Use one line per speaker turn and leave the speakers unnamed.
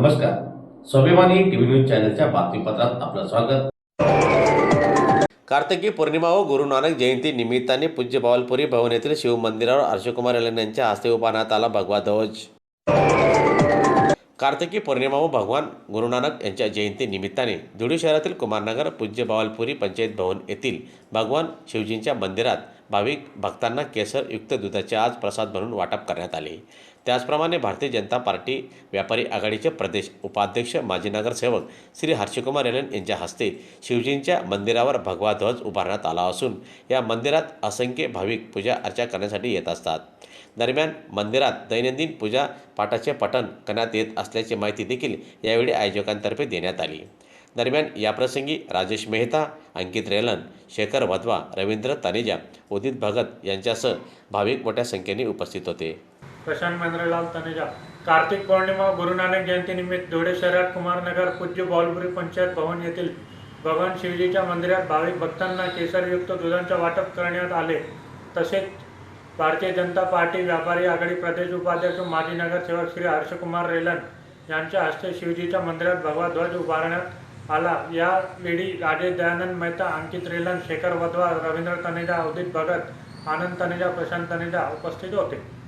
नमस्कार. स्वाभिमानी TV news चॅनलच्या बातमीपत्रात आपलं स्वागत. कार्तिकी पौर्णिमा व गुरु नानक जयंती निमित्ताने पूज्य बावलपुरी भवन येथील शिवमंदिरावर अर्षकुमार हर्षकुमार यांच्या हस्ते उभारण्यात आला भगवा ध्वज. कार्तिकी पौर्णिमा व भगवान गुरु नानक यांच्या जयंती निमित्ताने धुळे शहरातील कुमारनगर पूज्य बावलपुरी पंचायत भवन येथील भगवान शिवजींच्या मंदिरात भाविक भक्तांना केसरयुक्त दुधाचे आज प्रसाद म्हणून वाटप करण्यात आले. त्याचप्रमाणे भारतीय जनता पार्टी व्यापारी आघाडीचे प्रदेश उपाध्यक्ष माजी नगरसेवक श्री हर्षकुमार रेलन यांच्या हस्ते शिवजींच्या मंदिरावर भगवा ध्वज उभारण्यात आला असून या मंदिरात असंख्य भाविक पूजा अर्चा करण्यासाठी येत असतात. दरम्यान मंदिरात दैनंदिन पूजा पाठाचे पठण करण्यात येत असल्याची माहिती देखील यावेळी आयोजकांतर्फे देण्यात आली. दरम्यान याप्रसंगी राजेश मेहता अंकित रेलन शेखर वधवा रवींद्र तनेजा उदित भगत यांच्यासह भाविक मोठ्या संख्येने उपस्थित होते.
प्रशांत मंद्रलाल तनेजा कार्तिक पौर्णिमा गुरुनानक गुरु नानक जयंतीनिमित्त धुळे शहरात कुमारनगर पूज्य बालपुरी पंचायत भवन येथील भगवान शिवजीच्या मंदिरात भाविक भक्तांना केसरयुक्त दुधांचे वाटप करण्यात आले. तसेच भारतीय जनता पार्टी व्यापारी आघाडी प्रदेश उपाध्यक्ष माजी नगरसेवक श्री हर्षकुमार रेलन यांच्या हस्ते शिवजीच्या मंदिरात भगवा ध्वज उभारण्यात आला. यावेळी राजे दयानंद मेहता अंकित रेलन शेखर वधवा रवींद्र तनेजा उदित भगत आनंद तनेजा प्रशांत तनेजा उपस्थित होते.